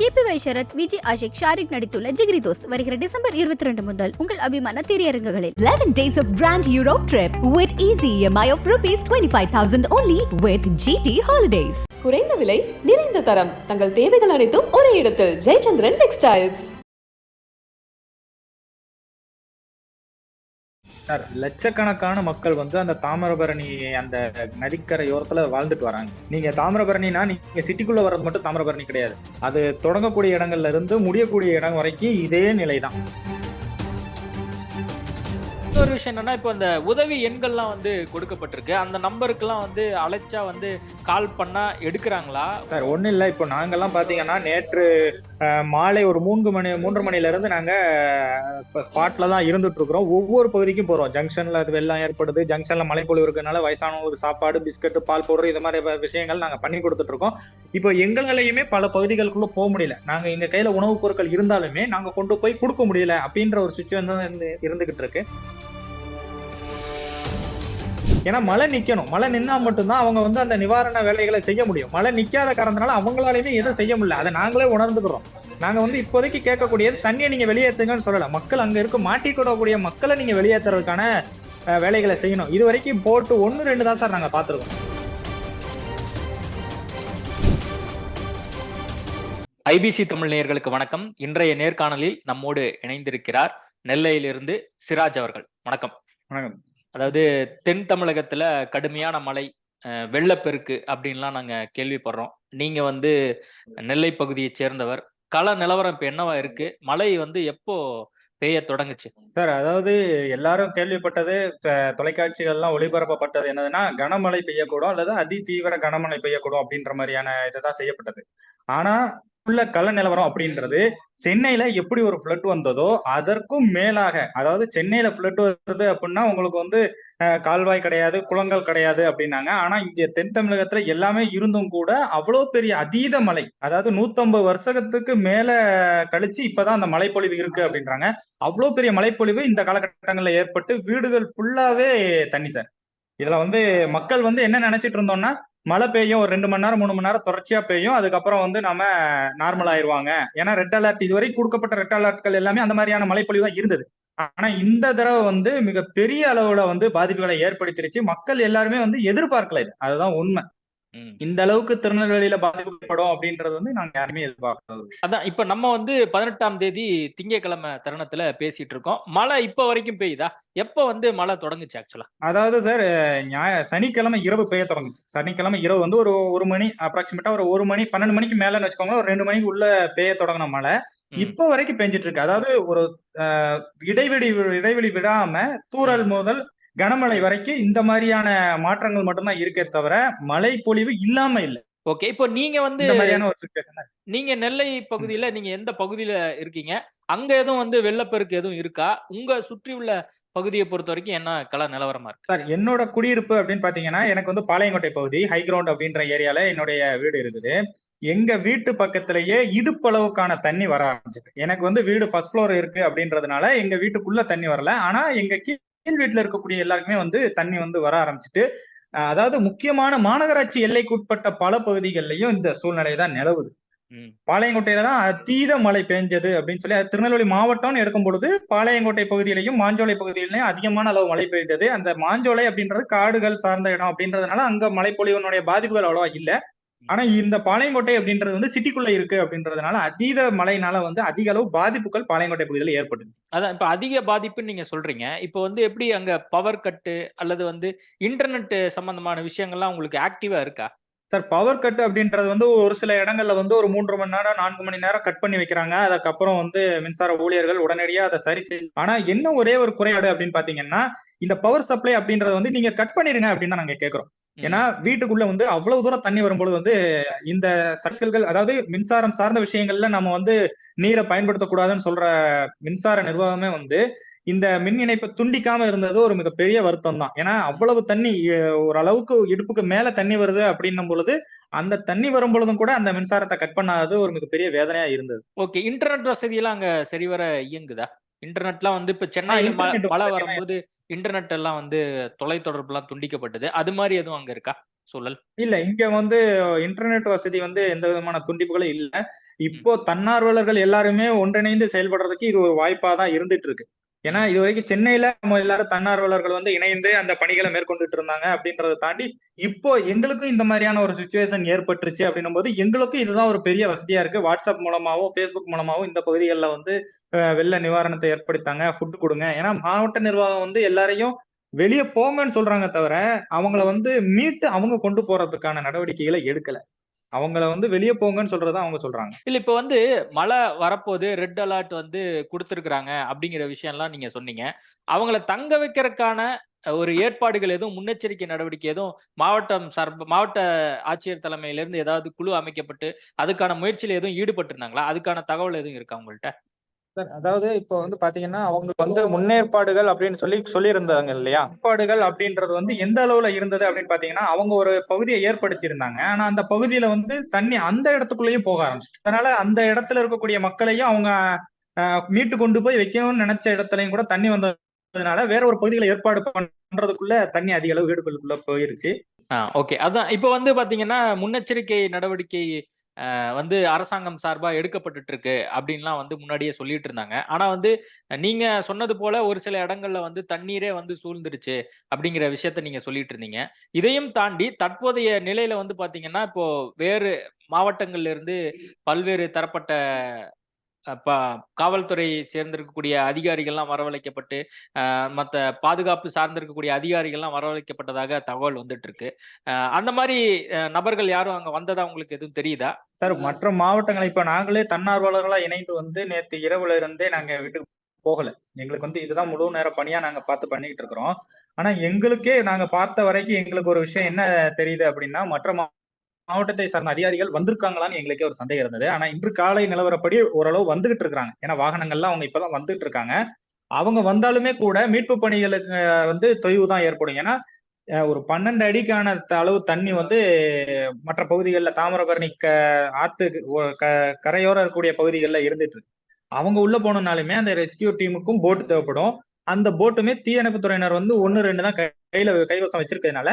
KP வைஷரத் விஜய் ஆஷிக் ஷாரிக் நடித்துள்ள ஜிகிரி தோஸ்த் வருகிற டிசம்பர் இருபத்தி ரெண்டு முதல் உங்கள் அபிமான திரையரங்குகளில். 11 days of Grand Europe trip with easy EMI of rupees 25,000 only with GT Holidays. குறைந்த விலை நிறைந்த தரம். தங்கள் தேவைகள் அனைத்தும் ஒரே இடத்தில். ஜெயச்சந்திரன் டெக்ஸ்டைல்ஸ் சார் லட்சக்கணக்கான மக்கள் வந்து அந்த தாமிரபரணி அந்த நதிக்கரையோரத்துல வாழ்ந்துட்டு வராங்க. நீங்க தாமிரபரணினா நீங்க சிட்டிக்குள்ள வர்றது மட்டும் தாமிரபரணி கிடையாது. அது தொடங்கக்கூடிய இடங்கள்ல இருந்து முடியக்கூடிய இடம் வரைக்கும் இதே நிலைதான். இன்னொரு விஷயம் என்னன்னா இப்போ இந்த உதவி எண்கள்லாம் வந்து கொடுக்கப்பட்டிருக்கு. அந்த நம்பருக்குலாம் வந்து அழைச்சா வந்து கால் பண்ணா எடுக்கிறாங்களா? சார் ஒன்றும் இல்லை. இப்போ நாங்கள்லாம் பார்த்தீங்கன்னா நேற்று மாலை ஒரு மூன்று மணி மூன்று மணிலேருந்து நாங்கள் இப்போ ஸ்பாட்டில் தான் இருந்துட்டு இருக்கிறோம் ஒவ்வொரு பகுதிக்கும் போகிறோம் ஜங்ஷனில் அது வெள்ளம் ஏற்படுது. ஜங்ஷன்ல மழைப்பொழிவு இருக்கனால வயசானவங்களுக்கு சாப்பாடு பிஸ்கட்டு பால் பவுடர் இது மாதிரி விஷயங்கள் நாங்கள் பண்ணி கொடுத்துட்டு இருக்கோம் இப்போ எங்களாலையுமே பல பகுதிகளுக்குள்ளே போக முடியல. நாங்கள் எங்கள் கையில் உணவுப் பொருட்கள் இருந்தாலுமே நாங்கள் கொண்டு போய் கொடுக்க முடியல அப்படின்ற ஒரு சுச்சுவேஷன் தான் இருந்து- இருந்துகிட்டு இருக்கு ஏன்னா மழை நிக்கணும். மழை நின்னா மட்டும்தான் அவங்க வந்து அந்த நிவாரண வேலைகளை செய்ய முடியும். மழை நிக்காத காரணத்தினால அவங்களாலையுமே எதுவும் செய்ய முடியல. அதை நாங்களே உணர்ந்துக்கிறோம். நாங்க வந்து இப்போதைக்கு கேட்கக்கூடியது தண்ணியை நீங்க வெளியேற்றுங்கன்னு சொல்லல. மக்கள் அங்க இருக்க மாட்டிக்கூடக்கூடிய மக்களை நீங்க வெளியேற்றுறதுக்கான வேலைகளை செய்யணும். இது வரைக்கும் போட்டு ஒன்னு ரெண்டு தான் சார் நாங்க பாத்துருக்கோம் ஐபிசி தமிழ் நேயர்களுக்கு வணக்கம். இன்றைய நேர்காணலில் நம்மோடு இணைந்திருக்கிறார் நெல்லையிலிருந்து சிராஜ் அவர்கள். வணக்கம். வணக்கம். அதாவது தென் தமிழகத்துல கடுமையான மழை அஹ், வெள்ளப்பெருக்கு அப்படின்லாம் நாங்க கேள்விப்படுறோம். நீங்க வந்து நெல்லை பகுதியை சேர்ந்தவர். கள நிலவரம் இப்ப என்னவா இருக்கு? மழை வந்து எப்போ பெய்ய தொடங்குச்சு? சார் அதாவது எல்லாரும் கேள்விப்பட்டது தொலைக்காட்சிகள்லாம் ஒளிபரப்பப்பட்டது என்னதுன்னா கனமழை பெய்யக்கூடும் அல்லது அதி தீவிர கனமழை பெய்யக்கூடும் அப்படின்ற மாதிரியான இதுதான் செய்யப்பட்டது. ஆனா உள்ள கள நிலவரம் அப்படின்றது சென்னையில எப்படி ஒரு பிளட் வந்ததோ அதற்கும் மேலாக அதாவது சென்னையில பிளட் வருது அப்படின்னா உங்களுக்கு வந்து கால்வாய் கிடையாது குளங்கள் கிடையாது அப்படின்னாங்க. ஆனா இங்க தென் தமிழகத்துல எல்லாமே இருந்தும் கூட அவ்வளோ பெரிய அதீத மலை அதாவது நூத்தம்பது வருஷத்துக்கு மேல கழிச்சு இப்பதான் அந்த மலைப்பொழிவு இருக்கு அப்படின்றாங்க. அவ்வளோ பெரிய மலைப்பொழிவு இந்த காலகட்டங்களில் ஏற்பட்டு வீடுகள் ஃபுல்லாவே தண்ணி சார். இதுல வந்து மக்கள் வந்து என்ன நினைச்சிட்டு இருந்தோம்னா மழை பெய்யும் ஒரு ரெண்டு மணி நேரம் மூணு மணி நேரம் தொடர்ச்சியா பெய்யும். அதுக்கப்புறம் வந்து நம்ம நார்மல் ஆயிருவாங்க. ஏன்னா ரெட் அலர்ட் இதுவரை கொடுக்கப்பட்ட ரெட் அலர்ட்கள் எல்லாமே அந்த மாதிரியான மழைப்பொழிவு தான் இருந்தது. ஆனா இந்த தடவை வந்து மிக பெரிய அளவுல வந்து பாதிப்புகளை ஏற்படுத்திருச்சு. மக்கள் எல்லாருமே வந்து எதிர்பார்க்கல இது. அதுதான் உண்மை. இந்த அளவுக்கு திருநெல்வேலியில பாதிக்கப்படும் அப்படின்றது வந்து நாங்க யாருமே விஷயம். அதான் இப்ப நம்ம வந்து பதினெட்டாம் தேதி திங்கட்கிழமை தருணத்துல பேசிட்டு இருக்கோம். மழை இப்ப வரைக்கும் பெய்யுதா? எப்ப வந்து மழை தொடங்குச்சு ஆக்சுவலா அதாவது சார் ஞாய சனிக்கிழமை இரவு பெய்ய தொடங்குச்சு. சனிக்கிழமை இரவு வந்து ஒரு ஒரு மணி அப்ராக்சிமேட்டா ஒரு ஒரு மணி பன்னெண்டு மணிக்கு மேலன்னு வச்சுக்கோங்களேன் ஒரு ரெண்டு மணிக்கு உள்ள பெய்ய தொடங்கின மழை. இப்போ வரைக்கும் பெஞ்சிட்டு இருக்கு. அதாவது ஒரு இடைவெளி இடைவெளி விடாம தூறல் முதல் கனமழை வரைக்கும் இந்த மாதிரியான மாற்றங்கள் மட்டும்தான் இருக்கே தவிர மழை பொழிவு இல்லாம இல்ல. ஓகே இப்போ நீங்க வந்து நீங்க நெல்லை பகுதியில நீங்க எந்த பகுதியில இருக்கீங்க? அங்க எதுவும் வந்து வெள்ளப்பெருக்கு எதுவும் இருக்கா? உங்க சுற்றி உள்ள பகுதியை பொறுத்த வரைக்கும் என்ன கள நிலவரமா இருக்கு? சார் என்னோட குடியிருப்பு அப்படின்னு பாத்தீங்கன்னா எனக்கு வந்து பாளையங்கோட்டை பகுதி ஹை கிரவுண்ட் அப்படின்ற ஏரியால என்னுடைய வீடு இருக்குது. எங்க வீட்டு பக்கத்திலேயே இடுப்பளவுக்கான தண்ணி வர ஆரம்பிச்சிட்டு எனக்கு வந்து வீடு ஃபர்ஸ்ட் ஃப்ளோர் இருக்கு அப்படின்றதுனால எங்க வீட்டுக்குள்ள தண்ணி வரல. ஆனா எங்க கீழ் வீட்டுல இருக்கக்கூடிய எல்லாருக்குமே வந்து தண்ணி வந்து வர ஆரம்பிச்சிட்டு அதாவது முக்கியமான மாநகராட்சி எல்லைக்குட்பட்ட பல பகுதிகளிலையும் இந்த சூழ்நிலை தான் நிலவுது. பாளையங்கோட்டையில தான் அதீத மழை பெஞ்சது அப்படின்னு சொல்லி திருநெல்வேலி மாவட்டம்னு எடுக்கும் பொழுது பாளையங்கோட்டை பகுதியிலையும் மாஞ்சோலை பகுதியிலையும் அதிகமான அளவு மழை பெய்தது. அந்த மாஞ்சோலை அப்படின்றது காடுகள் சார்ந்த இடம் அப்படின்றதுனால அங்க மழைப்பொழிவினுடைய பாதிப்புகள் அவ்வளவா இல்ல. ஆனா இந்த பாளையங்கோட்டை அப்படின்றது வந்து சிட்டிக்குள்ள இருக்கு அப்படின்றதுனால அதீத மழைனால வந்து அதிக அளவு பாதிப்புகள் பாளையங்கோட்டை பகுதியில் ஏற்படுது. அதான் இப்ப அதிக பாதிப்புன்னு நீங்க சொல்றீங்க. இப்போ வந்து எப்படி அங்க பவர் கட்டு அல்லது வந்து இன்டர்நெட் சம்பந்தமான விஷயங்கள்லாம் உங்களுக்கு ஆக்டிவா இருக்கா? சார் பவர் கட் அப்படின்றது வந்து ஒரு சில இடங்கள்ல வந்து ஒரு மூன்று மணி நேரம் நான்கு மணி நேரம் கட் பண்ணி வைக்கிறாங்க. அதுக்கப்புறம் வந்து மின்சார ஊழியர்கள் உடனடியா அதை சரி செய்ய ஆனா என்ன ஒரே ஒரு குறைபாடு அப்படின்னு பாத்தீங்கன்னா இந்த பவர் சப்ளை அப்படின்றத வந்து நீங்க கட் பண்ணிருங்க அப்படின்னு நாங்க கேக்குறோம். ம். ஏன்னா வீட்டுக்குள்ள வந்து அவ்வளவு தூரம் தண்ணி வரும்போது வந்து இந்த சர்க்கிள்கள் அதாவது மின்சாரம் சார்ந்த விஷயங்கள்ல நம்ம வந்து நீரை பயன்படுத்தக்கூடாதுன்னு சொல்ற மின்சார நிர்வாகமே வந்து இந்த மின் இணைப்பை துண்டிக்காம இருந்தது ஒரு மிகப்பெரிய வருத்தம் தான் ஏன்னா அவ்வளவு தண்ணி ஓரளவுக்கு இடுப்புக்கு மேல தண்ணி வருது அப்படின்னும் பொழுது அந்த தண்ணி வரும் பொழுதும் கூட அந்த மின்சாரத்தை கட் பண்ணாதது ஒரு மிகப்பெரிய வேதனையா இருந்தது. ஓகே இன்டர்நெட் வசதியெல்லாம் அங்க சரிவர இயங்குதா? இன்டர்நெட்லாம் வந்து இப்ப சென்னையில மழை வரும்போது இன்டர்நெட் எல்லாம் வந்து தொலைத்தொடர்பு எல்லாம் துண்டிக்கப்பட்டது. அது மாதிரி எதுவும் அங்க இருக்கா? சூழல். இல்ல இங்க வந்து இன்டர்நெட் வசதி வந்து எந்த விதமான துண்டிப்புகளும் இல்ல. இப்போ தன்னார்வலர்கள் எல்லாருமே ஒன்றிணைந்து செயல்படுறதுக்கு இது ஒரு வாய்ப்பா தான் இருந்துட்டு இருக்கு. ஏன்னா இது வரைக்கும் சென்னையில நம்ம எல்லாரும் தன்னார்வலர்கள் வந்து இணைந்து அந்த பணிகளை மேற்கொண்டுட்டு இருந்தாங்க அப்படின்றத தாண்டி இப்போ எங்களுக்கும் இந்த மாதிரியான ஒரு சுச்சுவேஷன் ஏற்பட்டுருச்சு அப்படின்னும் போது எங்களுக்கும் இதுதான் ஒரு பெரிய வசதியா இருக்கு. வாட்ஸ்அப் மூலமாவோ ஃபேஸ்புக் மூலமாவோ இந்த பகுதிகளில் வந்து வெள்ள நிவாரணத்தை ஏற்படுத்தாங்க. ஃபுட்டு கொடுங்க. ஏன்னா மாவட்ட நிர்வாகம் வந்து எல்லாரையும் வெளியே போங்கன்னு சொல்றாங்க தவிர அவங்கள வந்து மீட்டு அவங்க கொண்டு போறதுக்கான நடவடிக்கைகளை எடுக்கல. அவங்கள வந்து வெளியே போங்கன்னு சொல்றதா அவங்க சொல்றாங்க. இல்ல இப்ப வந்து மழை வரப்போது ரெட் அலர்ட் வந்து கொடுத்துருக்குறாங்க அப்படிங்கிற விஷயம்லாம் நீங்க சொன்னீங்க. அவங்கள தங்க வைக்கிறதுக்கான ஒரு ஏற்பாடுகள் எதுவும் முன்னெச்சரிக்கை நடவடிக்கை எதுவும் மாவட்டம் சார்பு மாவட்ட ஆட்சியர் தலைமையிலிருந்து ஏதாவது குழு அமைக்கப்பட்டு அதுக்கான முயற்சியில் எதுவும் ஈடுபட்டிருந்தாங்களா? அதுக்கான தகவல் எதுவும் இருக்கா உங்கள்கிட்ட அதாவது இப்போ வந்து பாத்தீங்கன்னா அவங்களுக்கு வந்து முன்னேற்பாடுகள் அப்படின்னு சொல்லி சொல்லியிருந்தாங்க இல்லையா? ஏற்பாடுகள் அப்படின்றது வந்து எந்த அளவுல இருந்தது அப்படின்னு பாத்தீங்கன்னா அவங்க ஒரு பகுதியை ஏற்படுத்தி இருந்தாங்க ஆனா அந்த பகுதியில வந்து தண்ணி அந்த இடத்துக்குள்ளேயும் போக ஆரம்பிச்சு அதனால அந்த இடத்துல இருக்கக்கூடிய மக்களையும் அவங்க ஆஹ், மீட்டு கொண்டு போய் வைக்கணும்னு நினைச்ச இடத்துலயும் கூட தண்ணி வந்ததுனால வேற ஒரு பகுதிகளை ஏற்பாடு பண்றதுக்குள்ள தண்ணி அதிக அளவு வீடுகளுக்குள்ள போயிருச்சு. ஓகே. அதான் இப்போ வந்து பாத்தீங்கன்னா முன்னெச்சரிக்கை நடவடிக்கை வந்து அரசாங்கம் சார்பாக எடுக்கப்பட்டு இருக்கு அப்படின்லாம் வந்து முன்னாடியே சொல்லிட்டு இருந்தாங்க ஆனா வந்து நீங்க சொன்னது போல ஒரு சில இடங்கள்ல வந்து தண்ணீரே வந்து சூழ்ந்துருச்சு அப்படிங்கிற விஷயத்த நீங்க சொல்லிட்டு இருந்தீங்க இதையும் தாண்டி தற்போதைய நிலையில வந்து பாத்தீங்கன்னா இப்போ வேறு மாவட்டங்கள்ல இருந்து பல்வேறு தரப்பட்ட காவல்துறை சேர்ந்திருக்கக்கூடிய அதிகாரிகள்லாம் வரவழைக்கப்பட்டு மற்ற பாதுகாப்பு சார்ந்திருக்கக்கூடிய அதிகாரிகள்லாம் வரவழைக்கப்பட்டதாக தகவல் வந்துட்டு இருக்கு அந்த மாதிரி நபர்கள் யாரும் அங்க வந்ததா உங்களுக்கு எதுவும் தெரியுதா? சார் மற்ற மாவட்டங்களை இப்ப நாங்களே தன்னார்வலர்களா இணைந்து வந்து நேத்து இரவுல இருந்தே நாங்க வீட்டுக்கு போகல. எங்களுக்கு வந்து இதுதான் முழு நேர பணியா நாங்க பார்த்து பண்ணிட்டு இருக்கிறோம். ஆனா எங்களுக்கே நாங்க பார்த்த வரைக்கும் எங்களுக்கு ஒரு விஷயம் என்ன தெரியுது அப்படின்னா மற்ற மாவட்டத்தை சார்ந்த அதிகாரிகள் வந்திருக்காங்களான்னு எங்களுக்கே ஒரு சந்தேகம் இருந்தது. ஆனா இன்று காலை நிலவரப்படி ஓரளவு வந்துகிட்டு இருக்காங்க ஏன்னா வாகனங்கள்லாம் அவங்க இப்பதான் வந்துட்டு இருக்காங்க. அவங்க வந்தாலுமே கூட மீட்பு பணிகளுக்கு வந்து தொய்வு தான் ஏற்படும். ஏன்னா ஒரு பன்னெண்டு அடிக்கான அளவு தண்ணி வந்து மற்ற பகுதிகளில் தாமிரபரணி க ஆத்து ஒ- கரையோரம் இருக்கக்கூடிய பகுதிகளில் இருந்துட்டு இருக்கு. அவங்க உள்ள போனோம்னாலுமே அந்த ரெஸ்கியூ டீமுக்கும் போட் தேவைப்படும். அந்த போட்டுமே தீயணைப்பு துறையினர் வந்து ஒன்னு ரெண்டு தான் கையில கைவசம் வச்சிருக்கிறதுனால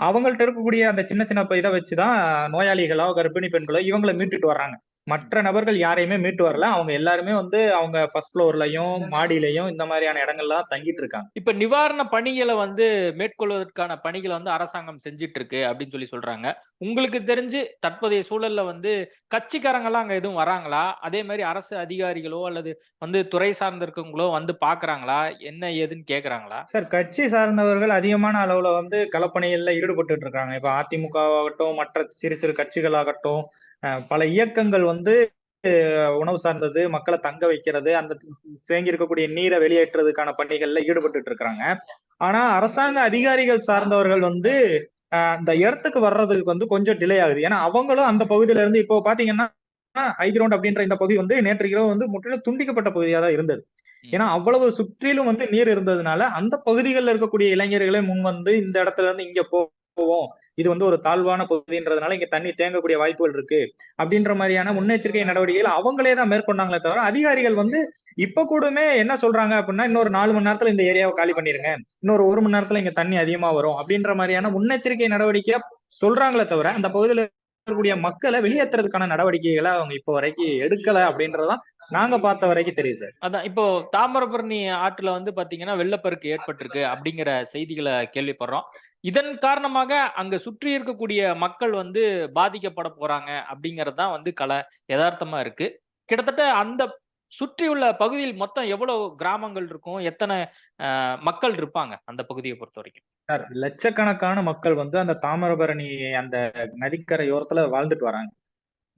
அவங்கள்ட்ட இருக்கக்கூடிய அந்த சின்ன சின்ன இதை வச்சுதான் நோயாளிகளோ கர்ப்பிணி பெண்களோ இவங்களை மீட்டுட்டு வர்றாங்க. மற்ற நபர்கள் யாரையுமே மீட்டு வரல. அவங்க எல்லாருமே வந்து அவங்க ஃபர்ஸ்ட் ஃப்ளோர்லயும் மாடியிலையும் இந்த மாதிரியான இடங்கள்ல தான் தங்கிட்டு இருக்காங்க. இப்ப நிவாரண பணிகளை வந்து மேற்கொள்வதற்கான பணிகளை வந்து அரசாங்கம் செஞ்சிட்டு இருக்கு அப்படின்னு சொல்லி சொல்றாங்க. உங்களுக்கு தெரிஞ்சு தற்போதைய சூழல்ல வந்து கட்சிக்காரங்கெல்லாம் அங்க எதுவும் வராங்களா? அதே மாதிரி அரசு அதிகாரிகளோ அல்லது வந்து துறை சார்ந்த இருக்கவங்களோ வந்து பாக்குறாங்களா? என்ன ஏதுன்னு கேக்குறாங்களா? சார் கட்சி சார்ந்தவர்கள் அதிகமான அளவுல வந்து களப்பணிகள்ல ஈடுபட்டு இருக்காங்க. இப்ப அதிமுக ஆகட்டும் மற்ற சிறு சிறு கட்சிகளாகட்டும் பல இயக்கங்கள் வந்து உணவு சார்ந்தது மக்களை தங்க வைக்கிறது அந்த தேங்கி இருக்கக்கூடிய நீரை வெளியேற்றுறதுக்கான பணிகள்ல ஈடுபட்டு இருக்கிறாங்க ஆனா அரசாங்க அதிகாரிகள் சார்ந்தவர்கள் வந்து அந்த இடத்துக்கு வர்றதுக்கு வந்து கொஞ்சம் டிலே ஆகுது. ஏன்னா அவங்களும் அந்த பகுதியில இருந்து இப்போ பாத்தீங்கன்னா ஹைகிரவுண்ட் அப்படின்ற இந்த பகுதி வந்து நேற்று இரவு வந்து முற்றிலும் துண்டிக்கப்பட்ட பகுதியா தான் இருந்தது. ஏன்னா அவ்வளவு சுற்றிலும் வந்து நீர் இருந்ததுனால அந்த பகுதிகளில் இருக்கக்கூடிய இளைஞர்களே முன் வந்து இந்த இடத்துல இருந்து இங்க போவோம். இது வந்து ஒரு தாழ்வான பகுதின்றதுனால இங்க தண்ணி தேங்கக்கூடிய வாய்ப்புகள் இருக்கு. அப்படின்ற மாதிரியான முன்னெச்சரிக்கை நடவடிக்கைகள் அவங்களே தான் மேற்கொண்டாங்களே தவிர அதிகாரிகள் வந்து இப்ப கூடமே என்ன சொல்றாங்க அப்படின்னா இன்னொரு நாலு மணி நேரத்துல இந்த ஏரியாவை காலி பண்ணிருங்க. இன்னொரு ஒரு மணி நேரத்துல இங்க தண்ணி அதிகமா வரும் அப்படின்ற மாதிரியான முன்னெச்சரிக்கை நடவடிக்கையா சொல்றாங்களே தவிர அந்த பகுதியில இருக்கக்கூடிய மக்களை வெளியேற்றுறதுக்கான நடவடிக்கைகளை அவங்க இப்போ வரைக்கும் எடுக்கல அப்படின்றதுதான் நாங்க பார்த்த வரைக்கும் தெரியுது சார். அதான் இப்போ தாமிரபரணி ஆற்றுல வந்து பாத்தீங்கன்னா வெள்ளப்பெருக்கு ஏற்பட்டிருக்கு அப்படிங்கிற செய்திகளை கேள்விப்படுறோம். இதன் காரணமாக அங்க சுற்றி இருக்கக்கூடிய மக்கள் வந்து பாதிக்கப்பட போறாங்க அப்படிங்கிறது தான் வந்து கல யதார்த்தமா இருக்கு. கிட்டத்தட்ட அந்த சுற்றியுள்ள பகுதியில் மொத்தம் எவ்வளவு கிராமங்கள் இருக்கும்? எத்தனை மக்கள் இருப்பாங்க அந்த பகுதியை பொறுத்த வரைக்கும்? சார் லட்சக்கணக்கான மக்கள் வந்து அந்த தாமிரபரணி அந்த நதிக்கரையோரத்துல வாழ்ந்துட்டு வராங்க.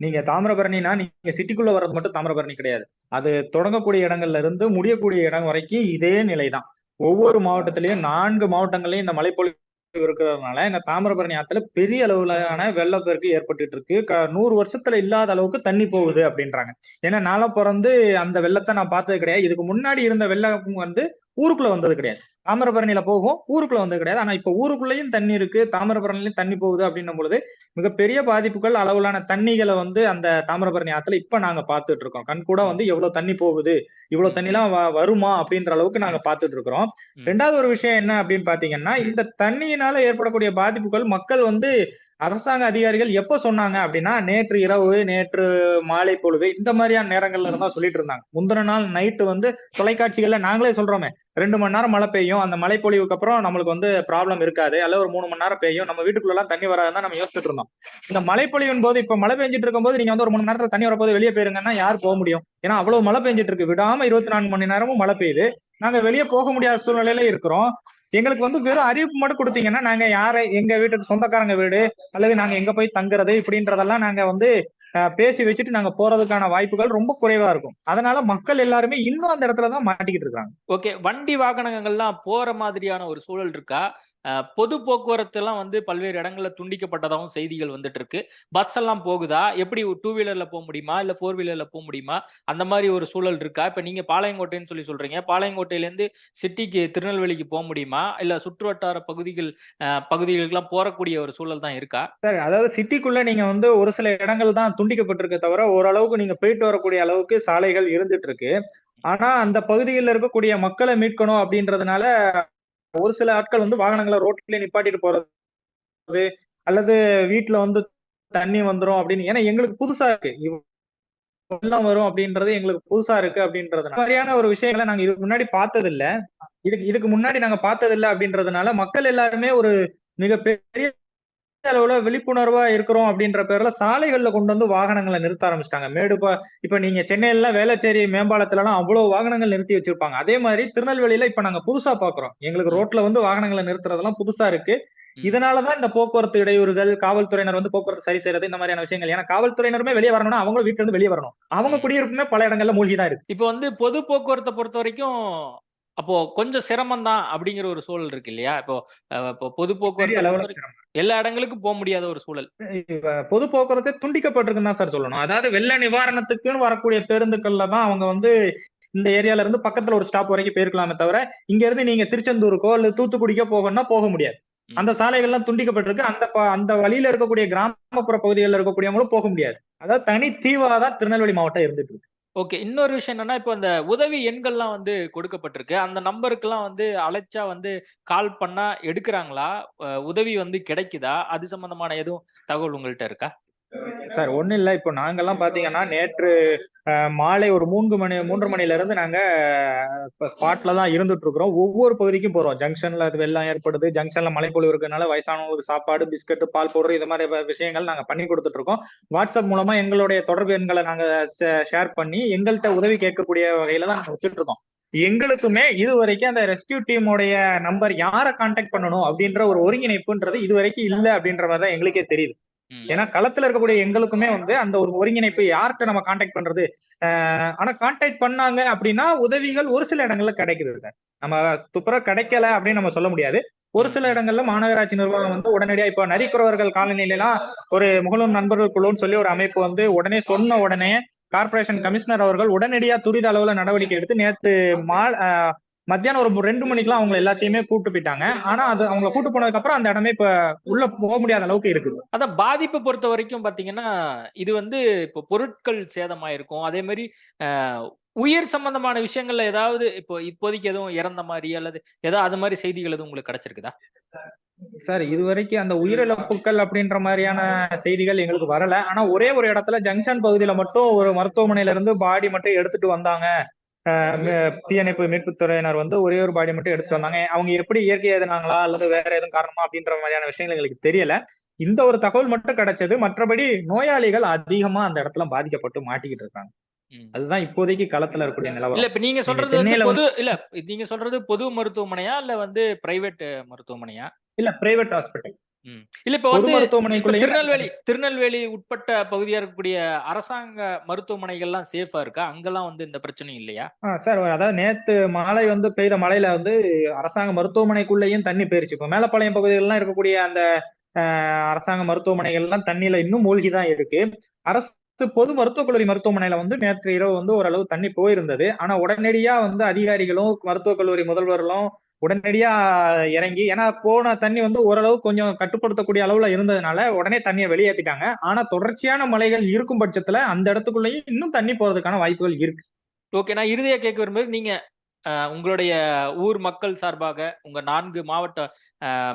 நீங்க தாமிரபரணினா நீங்க சிட்டிக்குள்ள வர்றது மட்டும் தாமிரபரணி கிடையாது. அது தொடங்கக்கூடிய இடங்கள்ல இருந்து முடியக்கூடிய இடம் வரைக்கும் இதே நிலைதான். ஒவ்வொரு மாவட்டத்திலயும் நான்கு மாவட்டங்களையும் இந்த மலைப்பொழிவு இருக்கிறதுனால இந்த தாமிரபரணி ஆத்துல பெரிய அளவிலான வெள்ளப்பெருக்கு ஏற்பட்டு இருக்கு க- நூறு வருஷத்துல இல்லாத அளவுக்கு தண்ணி போகுது அப்படின்றாங்க. ஏன்னா நாளை பிறந்து அந்த வெள்ளத்தை நான் பார்த்தது கிடையாது. இதுக்கு முன்னாடி இருந்த வெள்ளம் வந்து ஊருக்குள்ள வந்தது கிடையாது. தாமிரபரணியில போகும் ஊருக்குள்ள வந்தது கிடையாது. ஆனா இப்ப ஊருக்குள்ளேயும் தண்ணி இருக்கு தாமிரபரணிலையும் தண்ணி போகுது அப்படின்னும் பொழுது மிகப்பெரிய பாதிப்புகள் அளவிலான தண்ணிகளை வந்து அந்த தாமிரபரணி ஆத்துல இப்ப நாங்க பார்த்துட்டு இருக்கோம். கண் கூட வந்து எவ்வளவு தண்ணி போகுது இவ்வளவு தண்ணிலாம் வ- வருமா அப்படின்ற அளவுக்கு நாங்க பார்த்துட்டு இருக்கிறோம். ரெண்டாவது ஒரு விஷயம் என்ன அப்படின்னு பாத்தீங்கன்னா இந்த தண்ணியினால ஏற்படக்கூடிய பாதிப்புகள் மக்கள் வந்து அரசாங்க அதிகாரிகள் எப்ப சொன்னாங்க அப்படின்னா நேற்று இரவு நேற்று மாலை பொழுது இந்த மாதிரியான நேரங்கள்ல இருந்தா சொல்லிட்டு இருந்தாங்க. முந்தின நாள் நைட்டு வந்து தொலைக்காட்சிகள்ல நாங்களே சொல்றோமே ரெண்டு மணி நேரம் மழை பெய்யும். அந்த மழை பொழிவுக்கு அப்புறம் நம்மளுக்கு வந்து ப்ராப்ளம் இருக்காது. அல்ல ஒரு மூணு மணி நேரம் பெய்யும். நம்ம வீட்டுக்குள்ள எல்லாம் தண்ணி வராதுன்னு நம்ம யோசிச்சுட்டு இருந்தோம். இந்த மழை பொழிவின் போது இப்ப மழை பெஞ்சிட்டு இருக்கும்போது நீங்க வந்து ஒரு மணி நேரத்துல தண்ணி வரப்போது வெளியே போயிருங்கன்னா யார் போக முடியும்? ஏன்னா அவ்வளவு மழை பெஞ்சிட்டு இருக்கு. விடாம இருபத்தி நான்கு மணி நேரமும் மழை பெய்யுது. நாங்க வெளியே போக முடியாத சூழ்நிலையில இருக்கிறோம். எங்களுக்கு வந்து வெறும் அறிவிப்பு மட்டும் கொடுத்தீங்கன்னா நாங்க யாரை எங்க வீட்டுக்கு சொந்தக்காரங்க வீடு அல்லது நாங்க எங்க போய் தங்குறது இப்படின்றதெல்லாம் நாங்க வந்து பேசி வச்சுட்டு நாங்க போறதுக்கான வாய்ப்புகள் ரொம்ப குறைவா இருக்கும். அதனால மக்கள் எல்லாருமே இன்னும் அந்த இடத்துல தான் மாட்டிக்கிட்டு இருக்காங்க. ஓகே வண்டி வாகனங்கள்லாம் போற மாதிரியான ஒரு சூழல் இருக்கா? பொது போக்குவரத்து எல்லாம் வந்து பல்வேறு இடங்கள்ல துண்டிக்கப்பட்டதாகவும் செய்திகள் வந்துட்டு இருக்கு பஸ் எல்லாம் போகுதா? எப்படி டூ வீலர்ல போக முடியுமா? இல்ல ஃபோர் வீலர்ல போக முடியுமா? அந்த மாதிரி ஒரு சூழல் இருக்கா? இப்ப நீங்க பாளையங்கோட்டைன்னு சொல்லி சொல்றீங்க. பாளையங்கோட்டையில இருந்து சிட்டிக்கு திருநெல்வேலிக்கு போக முடியுமா? இல்ல சுற்றுவட்டார பகுதிகள் பகுதிகளுக்கெல்லாம் போறக்கூடிய ஒரு சூழல் தான் இருக்கா? சார் அதாவது சிட்டிக்குள்ள நீங்க வந்து ஒரு சில இடங்கள் தான் துண்டிக்கப்பட்டிருக்க தவிர ஓரளவுக்கு நீங்க போயிட்டு வரக்கூடிய அளவுக்கு சாலைகள் இருந்துட்டு இருக்கு ஆனா அந்த பகுதிகளில் இருக்கக்கூடிய மக்களை மீட்கணும் அப்படின்றதுனால ஒரு சில ஆட்கள் வந்து வாகனங்களை ரோட்லயே நிப்பாட்டிட்டு போறது அல்லது வீட்டுல வந்து தண்ணி வந்துரும் அப்படின்னு. ஏன்னா எங்களுக்கு புதுசா இருக்கு. வெள்ளம் வரும் அப்படின்றது எங்களுக்கு புதுசா இருக்கு அப்படின்றது மாதிரியான ஒரு விஷயங்களை நாங்க இதுக்கு முன்னாடி பார்த்தது இல்ல இதுக்கு இதுக்கு முன்னாடி நாங்க பார்த்தது இல்ல அப்படின்றதுனால மக்கள் எல்லாருமே ஒரு மிகப்பெரிய அளவுல விழிப்புணர்வா இருக்கிறோம் அப்படின்ற பேர்ல சாலைகள்ல கொண்டு வந்து வாகனங்களை நிறுத்த ஆரம்பிச்சிட்டாங்க. மேடு இப்ப நீங்க சென்னையில வேளச்சேரி மேம்பாலத்துல எல்லாம் அவ்வளவு வாகனங்கள் நிறுத்தி வச்சிருப்பாங்க. அதே மாதிரி திருநெல்வேலியில இப்ப நாங்க புதுசா பாக்குறோம். எங்களுக்கு ரோட்ல வந்து வாகனங்களை நிறுத்துறதெல்லாம் புதுசா இருக்கு. இதனாலதான் இந்த போக்குவரத்து இடையூறுகள் காவல்துறையினர் வந்து போக்குவரத்து சரி செய்யறது இந்த மாதிரியான விஷயங்கள். ஏன்னா காவல்துறையினருமே வெளியே வரணும்னா அவங்களும் வீட்டுல இருந்து வெளியே வரணும். அவங்க குடியிருப்புமே பல இடங்கள்ல மூழ்கி தான் இருக்கு. இப்போ வந்து பொது போக்குவரத்தை பொறுத்த வரைக்கும் அப்போ கொஞ்சம் சிரமம் தான் அப்படிங்கிற ஒரு சூழல் இருக்கு இல்லையா? இப்போ இப்போ பொது போக்குவரத்து எல்லா இடங்களுக்கும் போக முடியாத ஒரு சூழல். இப்ப பொது போக்குவரத்து துண்டிக்கப்பட்டிருக்குன்னு தான் சார் சொல்லணும். அதாவது வெள்ள நிவாரணத்துக்குன்னு வரக்கூடிய பேருந்துகள்ல தான் அவங்க வந்து இந்த ஏரியால இருந்து பக்கத்துல ஒரு ஸ்டாப் வரைக்கும் போயிருக்கலாமே தவிர இங்க இருந்து நீங்க திருச்செந்தூருக்கோ இல்ல தூத்துக்குடிக்கோ போகணும்னா போக முடியாது. அந்த சாலைகள்லாம் துண்டிக்கப்பட்டிருக்கு. அந்த அந்த வழியில இருக்கக்கூடிய கிராமப்புற பகுதிகளில் இருக்கக்கூடியவங்களும் போக முடியாது. அதாவது தனி தீவா தான் திருநெல்வேலி மாவட்டம் இருந்துட்டு இருக்கு. ஓகே. இன்னொரு விஷயம் என்னன்னா இப்போ அந்த உதவி எண்கள்லாம் வந்து கொடுக்கப்பட்டிருக்கு. அந்த நம்பருக்குலாம் வந்து அழைச்சா வந்து கால் பண்ணா எடுக்கிறாங்களா? அஹ், உதவி வந்து கிடைக்குதா? அது சம்பந்தமான எதுவும் தகவல் உங்கள்கிட்ட இருக்கா? சார் ஒண்ணும் இல்ல. இப்போ நாங்கெல்லாம் பாத்தீங்கன்னா நேற்று மாலை ஒரு மூன்று மணி மூன்று மணில இருந்து நாங்க ஸ்பாட்ல தான் இருந்துட்டு இருக்கிறோம் ஒவ்வொரு பகுதிக்கும் போறோம். ஜங்ஷன்ல அது வெள்ளம் ஏற்படுது. ஜங்ஷன்ல மழைப்பொழிவு இருக்கிறதுனால வயசானவங்களுக்கு சாப்பாடு பிஸ்கட் பால் பவுடர் இது மாதிரி விஷயங்கள் நாங்க பண்ணி கொடுத்துட்டு இருக்கோம் வாட்ஸ்அப் மூலமா எங்களுடைய தொடர்பு எண்களை நாங்க ஷேர் பண்ணி எங்கள்கிட்ட உதவி கேட்கக்கூடிய வகையில தான் நாங்க வச்சுட்டு இருக்கோம் எங்களுக்குமே இது வரைக்கும் அந்த ரெஸ்கியூ டீமுடைய நம்பர் யாரை கான்டாக்ட் பண்ணணும் அப்படின்ற ஒரு ஒருங்கிணைப்புன்றது இது வரைக்கும் இல்லை அப்படின்ற மாதிரி தான் எங்களுக்கே தெரியுது. ஏன்னா களத்துல இருக்கக்கூடிய எங்களுக்குமே வந்து அந்த ஒரு ஒருங்கிணைப்பு யார்கிட்ட நம்ம கான்டாக்ட் பண்றது? ஆனா கான்டாக்ட் பண்ணாங்க அப்படின்னா உதவிகள் ஒரு சில இடங்கள்ல கிடைக்குது சார். நம்ம துப்புரா கிடைக்கல அப்படின்னு நம்ம சொல்ல முடியாது. ஒரு சில இடங்கள்ல மாநகராட்சி நிர்வாகம் வந்து உடனடியா இப்போ நரிக்குறவர்கள் காலனில எல்லாம் ஒரு முகலூர் நண்பர்கள் குழுன்னு சொல்லி ஒரு அமைப்பு வந்து உடனே சொன்ன உடனே கார்ப்பரேஷன் கமிஷனர் அவர்கள் உடனடியா துரித அளவுல நடவடிக்கை எடுத்து நேத்து மா மத்தியானம் ஒரு ரெண்டு மணிக்கெல்லாம் அவங்க எல்லாத்தையுமே கூட்டு போயிட்டாங்க. ஆனா அது அவங்க கூட்டு போனதுக்கு அப்புறம் அந்த இடமே இப்ப உள்ள போக முடியாத அளவுக்கு இருக்குது. அதான் பாதிப்பை பொறுத்த வரைக்கும் பாத்தீங்கன்னா இது வந்து இப்போ பொருட்கள் சேதமாயிருக்கும். அதே மாதிரி உயிர் சம்பந்தமான விஷயங்கள்ல ஏதாவது இப்போ இப்போதைக்கு எதுவும் இறந்த மாதிரி அல்லது ஏதாவது அது மாதிரி செய்திகள் எதுவும் உங்களுக்கு கிடைச்சிருக்குதா? சார் இது வரைக்கும் அந்த உயிரிழப்புகள் அப்படின்ற மாதிரியான செய்திகள் எங்களுக்கு வரல. ஆனா ஒரே ஒரு இடத்துல ஜங்ஷன் பகுதியில மட்டும் ஒரு மருத்துவமனையில இருந்து பாடி மட்டும் எடுத்துட்டு வந்தாங்க. தீயணைப்பு மீட்புத் துறையினர் வந்து ஒரே ஒரு பாடி மட்டும் எடுத்துட்டு வந்தாங்க. அவங்க எப்படி இயற்கை எதுனாங்களா அல்லது வேற எதுவும் காரணமா அப்படின்ற மாதிரியான விஷயங்கள் எங்களுக்கு தெரியல. இந்த ஒரு தகவல் மட்டும் கிடைச்சது. மற்றபடி நோயாளிகள் அதிகமா அந்த இடத்துல பாதிக்கப்பட்டு மாட்டிக்கிட்டு இருக்காங்க. அதுதான் இப்போதைக்கு களத்துல இருக்கக்கூடிய இல்ல நிலவரம். இப்ப நீங்க சொல்றது பொது இல்ல நீங்க சொல்றது பொது மருத்துவமனையா இல்ல வந்து பிரைவேட் மருத்துவமனையா? இல்ல பிரைவேட் ஹாஸ்பிட்டல். இல்ல இப்ப வந்து திருநெல்வேலி திருநெல்வேலி உட்பட்ட பகுதியா இருக்கக்கூடிய அரசாங்க மருத்துவமனைகள்லாம் சேஃபா இருக்கா? அங்கெல்லாம் வந்து இந்த பிரச்சனை இல்லையா? சார் அதாவது நேத்து மாலை வந்து பெய்த மழையில வந்து அரசாங்க மருத்துவமனைக்குள்ளேயும் தண்ணி போயிருச்சு. இப்போ மேலப்பாளையம் பகுதிகளெல்லாம் இருக்கக்கூடிய அந்த அரசாங்க மருத்துவமனைகள்லாம் தண்ணியில இன்னும் மூழ்கி தான் இருக்கு. அரசு பொது மருத்துவக் கல்லூரி மருத்துவமனையில வந்து நேற்று இரவு வந்து ஓரளவு தண்ணி போயிருந்தது. ஆனா உடனடியா வந்து அதிகாரிகளும் மருத்துவக் கல்லூரி முதல்வர்களும் உடனடியா இறங்கி ஏன்னா போன தண்ணி வந்து ஓரளவு கொஞ்சம் கட்டுப்படுத்தக்கூடிய அளவுல இருந்ததுனால உடனே தண்ணியை வெளியேற்றிட்டாங்க ஆனா தொடர்ச்சியான மழைகள் இருக்கும் பட்சத்துல அந்த இடத்துக்குள்ளேயும் இன்னும் தண்ணி போறதுக்கான வாய்ப்புகள் இருக்கு. ஓகே நான் இறுதியா கேட்க விரும்புறது நீங்க உங்களுடைய ஊர் மக்கள் சார்பாக உங்க நான்கு மாவட்ட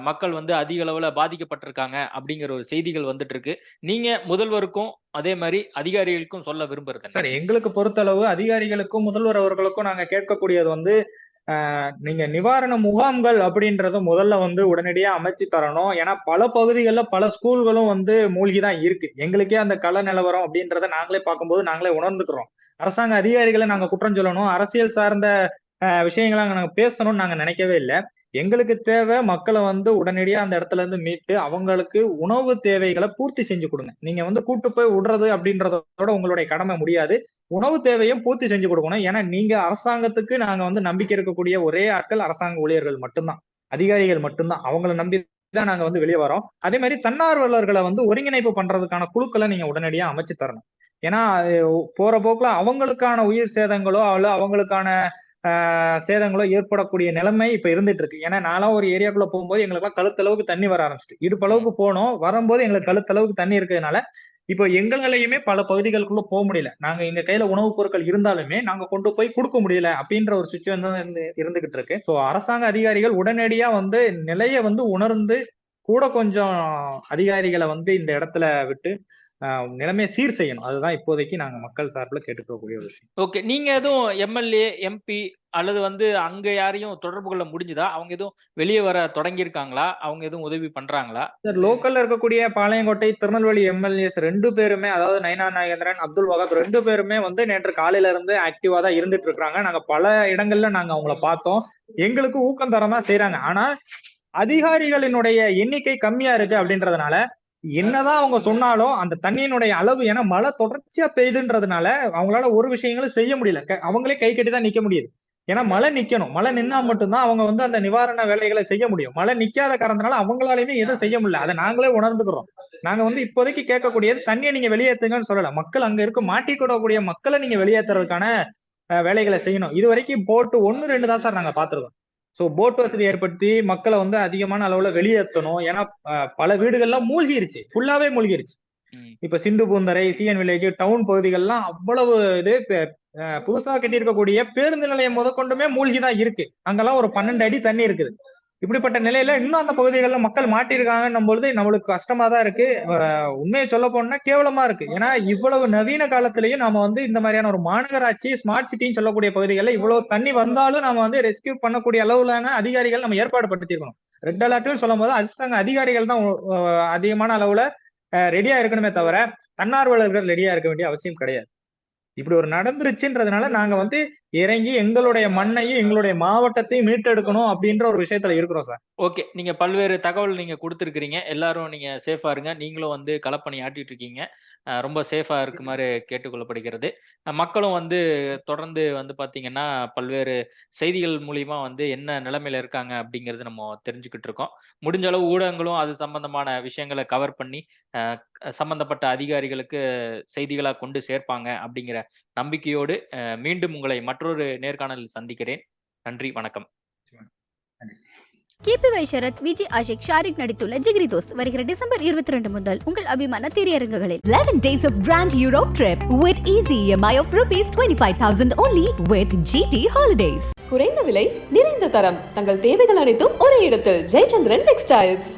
மக்கள் வந்து அதிக அளவுல பாதிக்கப்பட்டிருக்காங்க அப்படிங்கிற ஒரு செய்திகள் வந்துட்டு இருக்கு நீங்க முதல்வருக்கும் அதே மாதிரி அதிகாரிகளுக்கும் சொல்ல விரும்புறது? சார் எங்களுக்கு பொறுத்தளவு அதிகாரிகளுக்கும் முதல்வர் அவர்களுக்கும் நாங்க கேட்கக்கூடியது வந்து நீங்க நிவாரண முகாம்கள் அப்படின்றத முதல்ல வந்து உடனடியா அமைச்சு தரணும். ஏன்னா பல பகுதிகளில் பல ஸ்கூல்களும் வந்து மூழ்கி தான் இருக்கு. எங்களுக்கே அந்த கள நிலவரம் அப்படின்றத நாங்களே பார்க்கும்போது நாங்களே உணர்ந்துக்கிறோம். அரசாங்க அதிகாரிகளை நாங்க குற்றம் சொல்லணும். அரசியல் சார்ந்த விஷயங்களை நாங்க பேசணும்னு நாங்க நினைக்கவே இல்லை. எங்களுக்கு தேவை மக்களை வந்து உடனடியா அந்த இடத்துல இருந்து மீட்டு அவங்களுக்கு உணவு தேவைகளை பூர்த்தி செஞ்சு கொடுங்க. நீங்க வந்து கூட்டு போய் விடுறது அப்படின்றதோட உங்களுடைய கடமை முடியாது. உணவு தேவையும் பூர்த்தி செஞ்சு கொடுக்கணும். ஏன்னா நீங்க அரசாங்கத்துக்கு நாங்க வந்து நம்பிக்கை இருக்கக்கூடிய ஒரே ஆட்கள் அரசாங்க ஊழியர்கள் மட்டும்தான். அதிகாரிகள் மட்டும்தான். அவங்கள நம்பி தான் நாங்க வந்து வெளியே வரோம். அதே மாதிரி தன்னார்வலர்களை வந்து ஒருங்கிணைப்பு பண்றதுக்கான குழுக்களை நீங்க உடனடியா அமைச்சு தரணும். ஏன்னா அது போற போக்குல அவங்களுக்கான உயிர் சேதங்களோ அல்ல அவங்களுக்கான ஆஹ், சேதங்களோ ஏற்படக்கூடிய நிலைமை இப்ப இருந்துட்டு இருக்கு. ஏன்னா நானும் ஒரு ஏரியாக்குள்ள போகும்போது எங்களுக்கு கழுத்தளவுக்கு தண்ணி வர ஆரம்பிச்சிட்டு. இடுப்பளவுக்கு போனோம். வரும்போது எங்களுக்கு கழுத்தளவுக்கு தண்ணி இருக்கிறதுனால இப்போ எங்களாலையுமே பல பகுதிகளுக்குள்ள போக முடியல. நாங்க எங்க கையில உணவுப் பொருட்கள் இருந்தாலுமே நாங்க கொண்டு போய் கொடுக்க முடியல அப்படின்ற ஒரு சுச்சுவேஷன் தான் இருந்து இருந்துகிட்டு இருக்கு. ஸோ அரசாங்க அதிகாரிகள் உடனடியா வந்து நிலையை வந்து உணர்ந்து கூட கொஞ்சம் அதிகாரிகளை வந்து இந்த இடத்துல விட்டு நிலைமையை சீர் செய்யணும். அதுதான் இப்போதைக்கு நாங்க மக்கள் சார்பில் கேட்டுக்கக்கூடிய ஒரு விஷயம். ஓகே நீங்க எதுவும் எம்எல்ஏ எம்பி அல்லது வந்து அங்க யாரையும் தொடர்பு கொள்ள முடிஞ்சுதா? அவங்க எதுவும் வெளியே வர தொடங்கியிருக்காங்களா? அவங்க எதுவும் உதவி பண்றாங்களா? சார் லோக்கல்ல இருக்கக்கூடிய பாளையங்கோட்டை திருநெல்வேலி எம்எல்ஏஸ் ரெண்டு பேருமே அதாவது நயனா நாகேந்திரன் அப்துல் வகாப் ரெண்டு பேருமே வந்து நேற்று காலையில இருந்து ஆக்டிவா தான் இருந்துட்டு இருக்காங்க. நாங்க பல இடங்கள்ல நாங்க அவங்கள பார்த்தோம். எங்களுக்கு ஊக்கம் தரம் தான் செய்யறாங்க ஆனா அதிகாரிகளினுடைய எண்ணிக்கை கம்மியா இருக்கு அப்படின்றதுனால என்னதான் அவங்க சொன்னாலும் அந்த தண்ணியினுடைய அளவு ஏன்னா மழை தொடர்ச்சியா பெய்யுதுன்றதுனால அவங்களால ஒரு விஷயங்களும் செய்ய முடியல. க- அவங்களே கை கட்டி தான் நிக்க முடியுது. ஏன்னா மழை நிக்கணும். மழை நின்னா மட்டும்தான் அவங்க வந்து அந்த நிவாரண வேலைகளை செய்ய முடியும். மழை நிக்காத காரணத்தினால அவங்களாலையுமே எதுவும் செய்ய முடியல. அதை நாங்களே உணர்ந்துக்கிறோம். நாங்க வந்து இப்போதைக்கு கேட்கக்கூடியது தண்ணியை நீங்க வெளியேற்றுங்கன்னு சொல்லல. மக்கள் அங்க இருக்க. மாட்டிக்கூடக்கூடிய மக்களை நீங்க வெளியேற்றுறதுக்கான வேலைகளை செய்யணும். இது வரைக்கும் போட்டு ஒன்னு ரெண்டு தான் சார் நாங்க பாத்துருக்கோம். ஸோ போட் வசதி ஏற்படுத்தி மக்களை வந்து அதிகமான அளவுல வெளியேற்றணும். ஏன்னா பல வீடுகள்லாம் மூழ்கிருச்சு. ஃபுல்லாவே மூழ்கிருச்சு. இப்ப Sindhu Poonthurai CN village town பகுதிகள்லாம் அவ்வளவு இது புதுசா கட்டியிருக்கக்கூடிய பேருந்து நிலையம் முதற்கொண்டுமே மூழ்கிதான் இருக்கு. அங்கெல்லாம் ஒரு பன்னெண்டு அடி தண்ணி இருக்குது. இப்படிப்பட்ட நிலையில இன்னும் அந்த பகுதிகளில் மக்கள் மாட்டியிருக்காங்கன்னும் பொழுது நம்மளுக்கு கஷ்டமா தான் இருக்கு உண்மையை சொல்ல போனா கேவலமா இருக்கு. ஏன்னா இவ்வளவு நவீன காலத்திலயும் நாம வந்து இந்த மாதிரியான ஒரு மாநகராட்சி ஸ்மார்ட் சிட்டின்னு சொல்லக்கூடிய பகுதிகளில் இவ்வளவு தண்ணி வந்தாலும் நாம வந்து ரெஸ்கியூ பண்ணக்கூடிய அளவுலான அதிகாரிகள் நம்ம ஏற்பாடு படுத்திருக்கணும். ரெட் அலர்ட்னு சொல்லும் போது அரசாங்க அதிகாரிகள் தான் அதிகமான அளவுல ரெடியா இருக்கணுமே தவிர தன்னார்வலர்கள் ரெடியா இருக்க வேண்டிய அவசியம் கிடையாது. இப்படி ஒரு நடந்துருச்சுன்றதுனால நாங்க வந்து இறங்கி எங்களுடைய மண்ணையும் எங்களுடைய மாவட்டத்தையும் மீட்டெடுக்கணும் அப்படின்ற ஒரு விஷயத்துல இருக்கிறோம் சார். ஓகே. நீங்க பல்வேறு தகவல் நீங்க கொடுத்துருக்கீங்க எல்லாரும் நீங்க சேஃபா இருங்க. நீங்களும் வந்து களப்பணி ஆட்டிட்டு இருக்கீங்க. ரொம்ப ரொம்ப இருக்கு இருக்குமாறு கேட்டுக்கொள்ளப்படுகிறது. மக்களும் வந்து தொடர்ந்து வந்து பார்த்தீங்கன்னா பல்வேறு செய்திகள் மூலியமா வந்து என்ன நிலைமையில இருக்காங்க அப்படிங்கறது நம்ம தெரிஞ்சுக்கிட்டு இருக்கோம். முடிஞ்ச அளவு ஊடகங்களும் அது சம்பந்தமான விஷயங்களை கவர் பண்ணி சம்பந்தப்பட்ட அதிகாரிகளுக்கு செய்திகளாக கொண்டு சேர்ப்பாங்க அப்படிங்கிற நம்பிக்கையோடு மீண்டும் உங்களை மற்றொரு நேர்காணலில் சந்திக்கிறேன். நன்றி வணக்கம். கீர்த்தி ஷரத் விஜய் ஆஷிக் ஷாரிக் நடித்துள்ள ஜிகிரி தோஸ்த் வருகிற டிசம்பர் இருபத்தி ரெண்டு முதல் உங்கள் அபிமான திரையரங்குகளில். 11 days of Grand Europe trip with easy EMI of rupees 25,000 only with GT Holidays. குறைந்த விலை நிறைந்த தரம். தங்கள் தேவைகள் அனைத்தும் ஒரே இடத்தில். ஜெயச்சந்திரன் டெக்ஸ்டைல்ஸ்